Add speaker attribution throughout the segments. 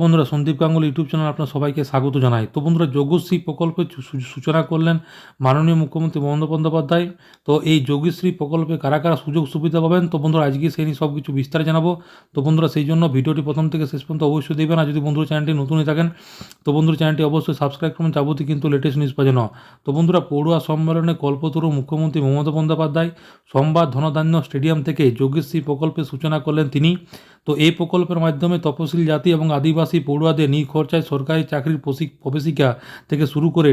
Speaker 1: বন্ধুরা, Sandeep Ganguly YouTube channel আপনার সবাইকে স্বাগত জানাই। তো বন্ধুরা, যোগশ্রী প্রকল্পের সূচনা করলেন মাননীয় মুখ্যমন্ত্রী মমতা বন্দ্যোপাধ্যায়। তো এই যোগশ্রী প্রকল্পে কারা কারা সুযোগ সুবিধা পাবেন? তো বন্ধুরা, আজকে সেই নিয়ে সব কিছু বিস্তারে জানাব। তো বন্ধুরা, সেই জন্য ভিডিওটি প্রথম থেকে শেষ পর্যন্ত অবশ্যই দেখবেন। আর যদি বন্ধুরা চ্যানেলটি নতুনই থাকেন, তো বন্ধুরা চ্যানেলটি অবশ্যই সাবস্ক্রাইব করুন। যাবতীয় কিন্তু লেটেস্ট নিউজ পাওয়া না তো বন্ধুরা, পড়ুয়া সম্মেলনে কল্পতরু মুখ্যমন্ত্রী মমতা বন্দ্যোপাধ্যায়, সোমবার ধনধান্য স্টেডিয়াম থেকে যোগশ্রী প্রকল্পের সূচনা করলেন তিনি। তো এই প্রকল্পের মাধ্যমে তপশিল জাতি এবং আদিবাসী পড়ুয়াদের নিখরচায় সরকারি চাকরির প্রবেশিকা থেকে শুরু করে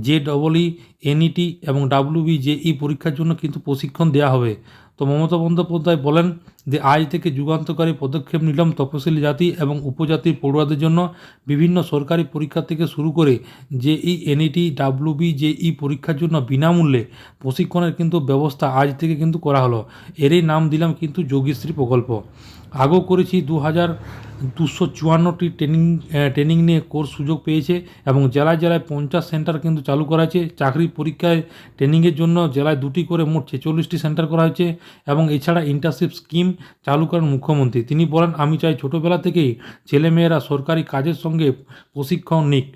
Speaker 1: জে ডবলই এনইটি এবং ডাব্লিউবি জেই পরীক্ষার জন্য কিন্তু প্রশিক্ষণ দেওয়া হবে। তো মমতা বন্দ্যোপাধ্যায় বলেন যে, আজ থেকে যুগান্তকারী পদক্ষেপ নিলাম তপশিলি জাতি এবং উপজাতির পড়ুয়াদের জন্য বিভিন্ন সরকারি পরীক্ষা থেকে শুরু করে জেই এনইটি ডাব্লিউবি ই পরীক্ষার জন্য বিনামূল্যে প্রশিক্ষণের কিন্তু ব্যবস্থা আজ থেকে কিন্তু করা হলো। এরই নাম দিলাম কিন্তু যোগীশ্রী প্রকল্প। আগেও করেছি দু হাজার দুশো চুয়ান্নটি ট্রেনিং ট্রেনিং নিয়ে কোর্স সুযোগ পেয়েছে এবং জেলায় জেলায় পঞ্চাশ সেন্টার কিন্তু চালু করা হয়েছে। চাকরি পরীক্ষায় ট্রেনিংয়ের জন্য জেলায় দুটি করে মোট ছেচল্লিশটি সেন্টার করা হয়েছে এবং এছাড়া ইন্টার্নশিপ স্কিম চালু করেন মুখ্যমন্ত্রী। তিনি বলেন, আমি চাই ছোটোবেলা থেকেই ছেলেমেয়েরা সরকারি কাজের সঙ্গে প্রশিক্ষণ নিক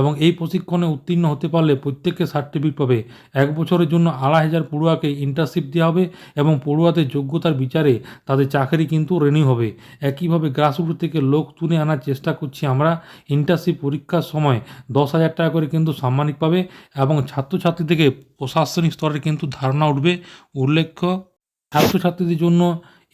Speaker 1: এবং এই প্রশিক্ষণে উত্তীর্ণ হতে পারলে প্রত্যেককে সার্টিফিকেট পাবে। এক বছরের জন্য আড়াই হাজার পড়ুয়াকে ইন্টার্নশিপ দেওয়া হবে এবং পড়ুয়াদের যোগ্যতার বিচারে তাদের চাকরি কিন্তু রেনিউ হবে। একইভাবে গ্রাসরুট থেকে লোক তুলে আনার চেষ্টা করছি। আমরা ইন্টারশিপ পরীক্ষার সময় দশ হাজার টাকা করে কিন্তু সাম্মানিক পাবে এবং ছাত্রছাত্রী থেকে প্রশাসনিক স্তরে কিন্তু ধারণা উঠবে। উল্লেখ্য, ছাত্রছাত্রীদের জন্য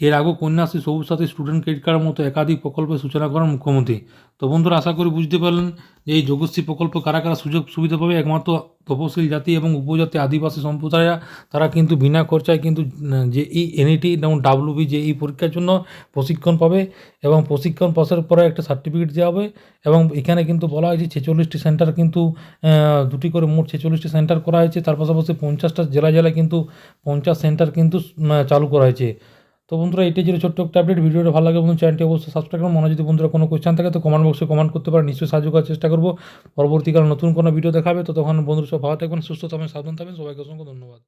Speaker 1: এর আগেও কন্যাশ্রী সবুজ সাথী স্টুডেন্ট ক্রেডিট কার্ডের মতো একাধিক প্রকল্পের সূচনা করেন মুখ্যমন্ত্রী। তো বন্ধুরা, আশা করি বুঝতে পারলেন যে এই যোগশ্রী প্রকল্প কারা কারা সুযোগ সুবিধা পাবে। একমাত্র তপশিল জাতি এবং উপজাতি আদিবাসী সম্প্রদায়রা, তারা কিন্তু বিনা খরচায় কিন্তু যে ই এনইটি এবং ডাব্লিউবি যে এই পরীক্ষার জন্য প্রশিক্ষণ পাবে এবং প্রশিক্ষণ পাশের পরে একটা সার্টিফিকেট দেওয়া হবে এবং এখানে কিন্তু বলা হয়েছে ছেচল্লিশটি সেন্টার কিন্তু দুটি করে মোট ছেচল্লিশটি সেন্টার করা হয়েছে। তার পাশাপাশি পঞ্চাশটা জেলা জেলায় কিন্তু পঞ্চাশ সেন্টার কিন্তু চালু করা হয়েছে। তো বন্ধুরা, এটাই ছিল ছোট্ট একটা আপডেট ভিডিওটা ভালো লাগে বন্ধু চ্যানেলটি অবশ্যই সাবস্ক্রাইব করুন। মনে যদি বন্ধুরা কোনো কোশ্চেন থাকে, তো কমেন্ট বক্সে কমেন্ট করতে পারে নিশ্চয়ই সাহায্য করার চেষ্টা করব। পরবর্তীকালে নতুন কোনো ভিডিও দেখাবে। তো তখন বন্ধুরা সব ভালো থাকবেন, সুস্থ থাকবেন, সাবধান থাকবেন। সবাইকে অসংখ্য ধন্যবাদ।